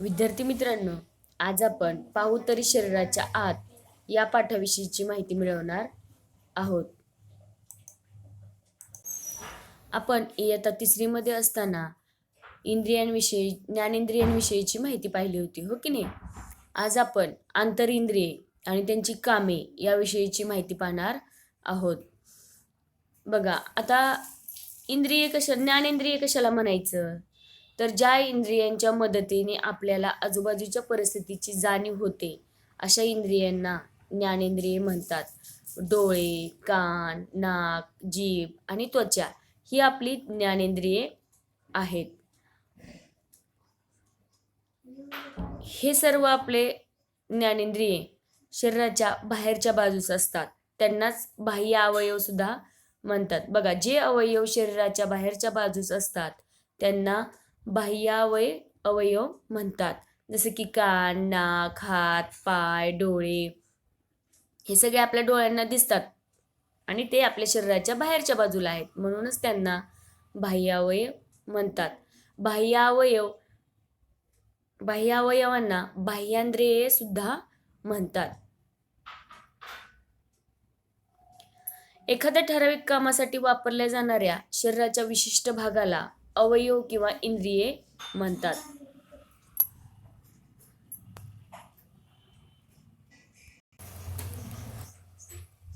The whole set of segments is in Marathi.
विद्यार्थी मित्रांनो आज आपण पाहू तरी शरीराच्या आत या पाठाविषयीची माहिती मिळवणार आहोत. आपण इयत्ता तिसरीमध्ये असताना इंद्रियांविषयी ज्ञानेंद्रियांविषयीची माहिती पाहिली होती हो की नाही? आज आपण आंतरिंद्रिये आणि त्यांची कामे याविषयीची माहिती पाहणार आहोत. बघा आता इंद्रिय कशा ज्ञानेंद्रिय कशाला म्हणायचं? तर ज्या इंद्रियांच्या मदतीने आपल्याला आजूबाजूच्या परिस्थितीची जाणीव होते अशा इंद्रियांना ज्ञानेंद्रिये म्हणतात. डोळे कान नाक जीभ आणि त्वचा ही आपली ज्ञानेंद्रिये आहेत. हे सर्व आपले ज्ञानेंद्रिये शरीराच्या बाहेरच्या बाजूस असतात. त्यांनाच बाह्य अवयव सुद्धा म्हणतात. बघा जे अवयव शरीराच्या बाहेरच्या बाजूस असतात त्यांना बाह्यावय अवयव म्हणतात. जसं की कान नाक हात पाय डोळे. हे सगळे आपल्या डोळ्यांना दिसतात. आणि ते आपल्या शरीराच्या बाहेरच्या बाजूला आहेत. म्हणूनच त्यांना बाह्यावयव म्हणतात. बाह्यावयव बाह्यावयवांना बाह्यांद्रिये सुद्धा म्हणतात. एखाद्या ठराविक कामासाठी वापरल्या जाणाऱ्या शरीराच्या विशिष्ट भागाला अवयव किंवा इंद्रिये म्हणतात.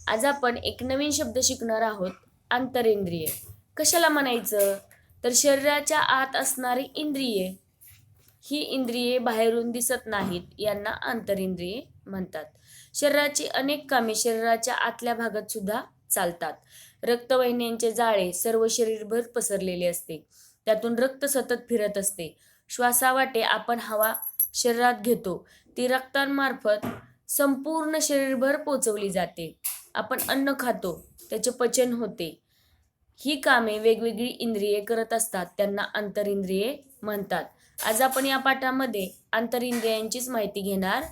आज आपण एक नवीन शब्द शिकणार आहोत आंतरेंद्रिय कशाला म्हणायचं? तर शरीराच्या आत असणारी इंद्रिये ही इंद्रिये बाहेरून दिसत नाहीत यांना आंतरेंद्रिये म्हणतात. शरीराची अनेक कामे शरीराच्या आतल्या भागात सुद्धा चालतात. रक्तवाहिन्यांचे जाळे सर्व शरीरभर पसरलेले असते. त्यातून रक्त सतत फिरत असते. श्वासावाटे आपण हवा शरीरात घेतो. ती रक्तांमार्फत संपूर्ण शरीरभर पोचवली जाते. आपण अन्न खातो. त्याचे पचन होते. ही कामे वेगवेगळी इंद्रिये करत असतात. त्यांना आंतरिंद्रिये म्हणतात. आज आपण या पाठामध्ये आंतरिंद्रियांचीच माहिती घेणार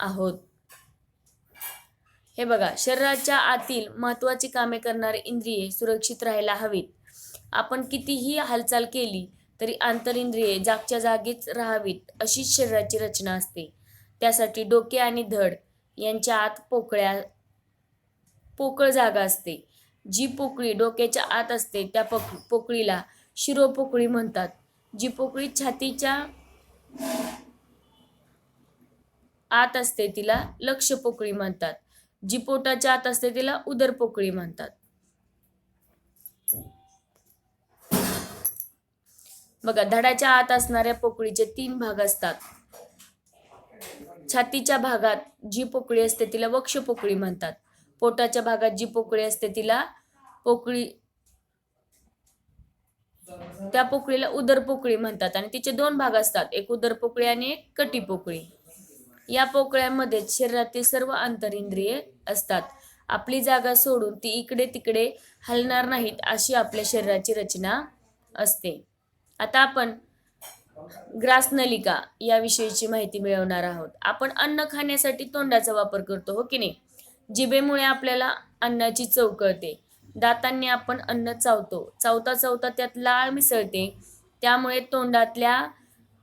आहोत. हे बघा. शरीराच्या आतील महत्त्वाची कामे करणारी इंद्रिये सुरक्षित राहायला हवीत. आपण कितीही हालचाल केली तरी आंतरिंद्रिये जागच्या जागीच राहावीत अशीच शरीराची रचना असते. त्यासाठी डोके आणि धड यांच्या आत पोकळ्या पोकळ जागा असते. जी पोकळी डोक्याच्या आत असते त्या पोक पोकळीला शिरोपोकळी म्हणतात. जी पोकळी छातीच्या आत असते तिला लक्ष पोकळी म्हणतात. जी पोटाच्या आत असते तिला उदर पोकळी म्हणतात. बघा धडाच्या आत असणाऱ्या पोकळीचे तीन भाग असतात. छातीच्या भागात जी पोकळी असते तिला वक्ष पोकळी म्हणतात. पोटाच्या भागात जी पोकळी असते तिला पोकळी त्या पोकळीला उदर पोकळी म्हणतात. आणि तिचे दोन भाग असतात एक उदर पोकळी आणि एक कटी पोकळी. या पोकळ्यामध्ये शरीरातील सर्व आंतरिंद्रिये असतात. आपली जागा सोडून ती इकडे तिकडे हलणार नाहीत अशी आपल्या शरीराची रचना असते. आता आपण ग्रासनलिका याविषयीची माहिती मिळवणार आहोत. आपण अन्न खाण्यासाठी तोंडाचा वापर करतो हो की नाही? जिभेमुळे आपल्याला अन्नाची चव कळते. दातांनी आपण अन्न चावतो. चावता चावता त्यात लाळ मिसळते. त्यामुळे तोंडातल्या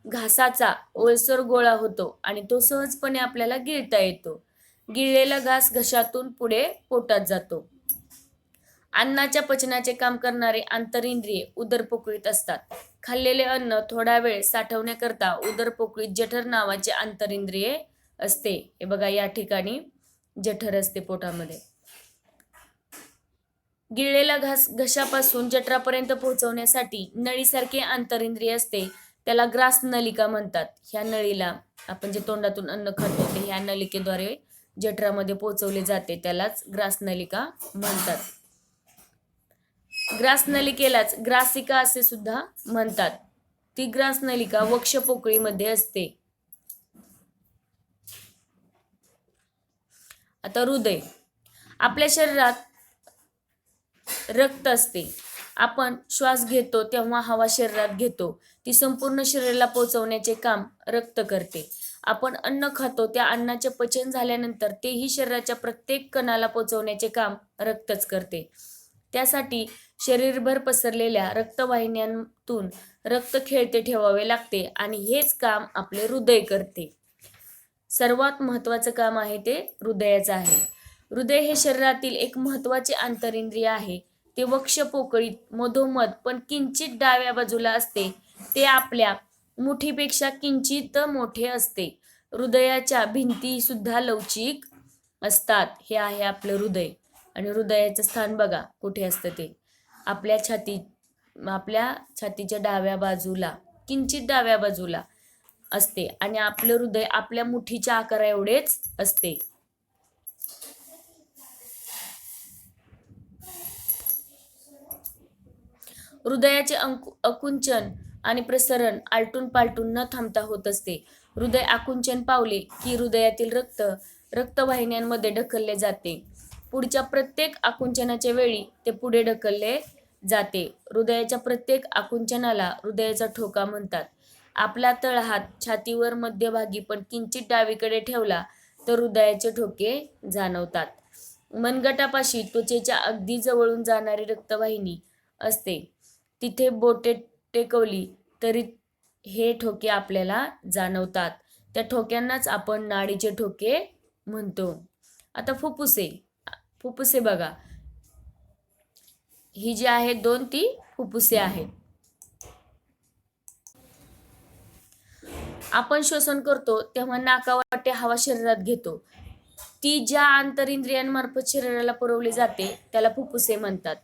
घासाचा ओलसर गोळा होतो आणि तो सहजपणे आपल्याला गिळता येतो. गिळलेला घास घशातून पुढे पोटात जातो. अन्नाच्या पचनाचे काम करणारे आंतरिंद्रिये उदरपोकळीत असतात. खाल्लेले अन्न थोडा वेळ साठवण्याकरता उदरपोकळीत जठर नावाचे आंतरिंद्रिये असते. हे बघा या ठिकाणी जठर असते पोटामध्ये. गिळलेला घास घशापासून जठरापर्यंत पोहोचवण्यासाठी नळीसारखे आंतरिंद्रिय असते. त्याला ग्रास नलिका म्हणतात. ह्या नळीला आपण जे तोंडातून अन्न खातो ते ह्या नलिकेद्वारे जठरामध्ये पोहोचवले जाते. त्यालाच ग्रास नलिका म्हणतात. ग्रास नलिकेलाच ग्रासिका असे सुद्धा म्हणतात. ती ग्रास नलिका वक्ष पोकळीमध्ये असते. आता हृदय. आपल्या शरीरात रक्त असते. आपण श्वास घेतो तेव्हा हवा शरीरात घेतो. ती संपूर्ण शरीराला पोचवण्याचे काम रक्त करते. आपण अन्न खातो त्या अन्नाचे पचन झाल्यानंतर तेही शरीराच्या प्रत्येक कणाला पोचवण्याचे काम रक्तच करते. त्यासाठी शरीरभर पसरलेल्या रक्तवाहिन्यांतून रक्त खेळते ठेवावे लागते आणि हेच काम आपले हृदय करते. सर्वात महत्त्वाचं काम आहे ते हृदयाचं आहे. हृदय हे शरीरातील एक महत्त्वाचे आंतरिंद्रिय आहे. ते वक्ष पोकळीत मधोमध पण किंचित डाव्या बाजूला असते. ते आपल्या मुठीपेक्षा किंचित मोठे असते. हृदयाच्या भिंती सुद्धा लवचिक असतात. हे आहे आपलं हृदय. आणि हृदयाचं स्थान बघा कुठे असतं ते. आपल्या छाती आपल्या छातीच्या डाव्या बाजूला किंचित डाव्या बाजूला असते आणि आपलं हृदय आपल्या मुठीच्या आकारा एवढेच असते. हृदयाचे अंकु आकुंचन आणि प्रसरण आलटून पालटून न थांबता होत असते. हृदय आकुंचन पावले की हृदयातील रक्त रक्तवाहिन्यांमध्ये ढकलले जाते. पुढच्या प्रत्येक आकुंचनाच्या वेळी ते पुढे ढकलले जाते. हृदयाच्या प्रत्येक आकुंचनाला हृदयाचा ठोका म्हणतात. आपला तळहात छातीवर मध्यभागी पण किंचित डावीकडे ठेवला तर हृदयाचे ठोके जाणवतात. मनगटापाशी त्वचेच्या अगदी जवळून जाणारी रक्तवाहिनी असते. तिथे बोटे टेकवली तरी हे ठोके आपल्याला जाणवतात. त्या ठोक्यांनाच आपण नाडीचे ठोके म्हणतो. आता फुफ्फुसे फुफ्फुसे बघा. ही जी आहेत दोन ती फुफ्फुसे आहेत. आपण श्वसन करतो तेव्हा नाकावाटे हवा शरीरात घेतो. ती ज्या आंतरिंद्रियांमार्फत शरीराला पुरवली जाते त्याला फुफ्फुसे म्हणतात.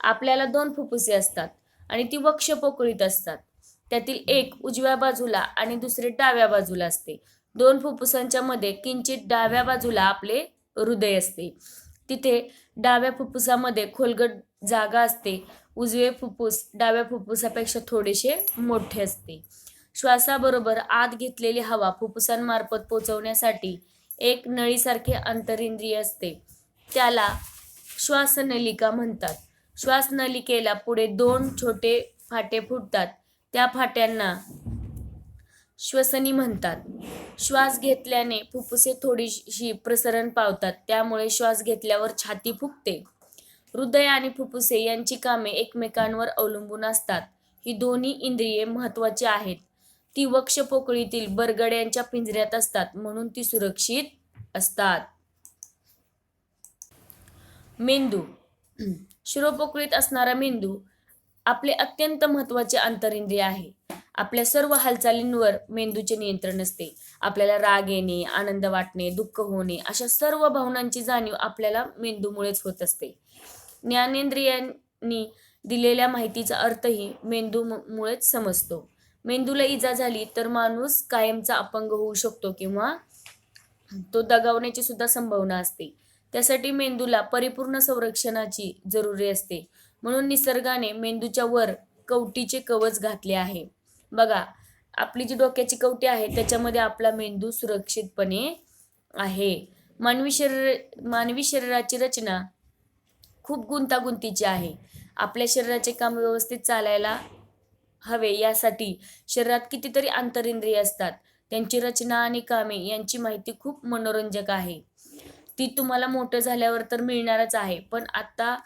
आपल्याला दोन फुफ्फुसे असतात आणि ती वक्ष पोकळीत असतात. त्यातील एक उजव्या बाजूला आणि दुसरे डाव्या बाजूला असते. दोन फुफ्फुसांच्या मध्ये किंचित डाव्या बाजूला आपले हृदय असते. तिथे डाव्या फुफ्फुसामध्ये खोलगट जागा असते. उजवे फुफ्फुस डाव्या फुफ्फुसापेक्षा थोडेसे मोठे असते. श्वासाबरोबर आत घेतलेली हवा फुफ्फुसांमार्फत पोचवण्यासाठी एक नळीसारखे अंतरिंद्रिय असते. त्याला श्वासनलिका म्हणतात. श्वासनलिकेला पुढे दोन छोटे फाटे फुटतात. त्या फाट्यांना श्वसनी म्हणतात. श्वास घेतल्याने फुफ्फुसे थोडीशी प्रसरण पावतात त्यामुळे श्वास घेतल्यावर छाती फुगते. हृदय आणि फुफ्फुसे यांची कामे एकमेकांवर अवलंबून असतात. ही दोन्ही इंद्रिये महत्त्वाची आहेत. ती वक्ष पोकळीतील बरगड्यांच्या पिंजऱ्यात असतात म्हणून ती सुरक्षित असतात. मेंदू. शिरोपोकळीत असणारा मेंदू आपले अत्यंत महत्त्वाचे आंतरिंद्रिय आहे. आपल्या सर्व हालचालींवर मेंदूचे नियंत्रण असते. आपल्याला राग येणे आनंद वाटणे दुःख होणे अशा सर्व भावनांची जाणीव आपल्याला मेंदूमुळेच होत असते. ज्ञानेंद्रियांनी दिलेल्या माहितीचा अर्थही मेंदूमुळेच समजतो. मेंदूला इजा झाली तर माणूस कायमचा अपंग होऊ शकतो किंवा तो दगावण्याची सुद्धा संभावना असते. त्यासाठी मेंदूला परिपूर्ण संरक्षणाची जरुरी असते. म्हणून निसर्गाने मेंदूच्या वर कवटीचे कवच घातले आहे. बघा आपली जी डोक्याची कवटी आहे त्याच्यामध्ये आपला मेंदू सुरक्षितपणे आहे. मानवी शरीर मानवी शरीराची रचना खूप गुंतागुंतीची आहे. आपल्या शरीराचे काम व्यवस्थित चालायला हवे यासाठी शरीरात कितीतरी आंतरिंद्रिय असतात. त्यांची रचना आणि कामे यांची माहिती खूप मनोरंजक आहे. ती तुम्हाला मोठं झाल्यावर तर मिळणारच आहे पण आता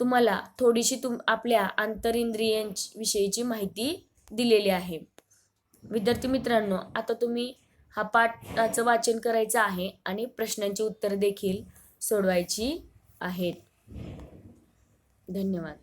तुम्हाला थोडीशी तुम आपल्या आंतरिंद्रियांची विषयीची माहिती दिलेली आहे. विद्यार्थी मित्रांनो आता तुम्ही हा पाठाचं वाचन करायचं आहे आणि प्रश्नांची उत्तर देखील सोडवायची आहेत. धन्यवाद.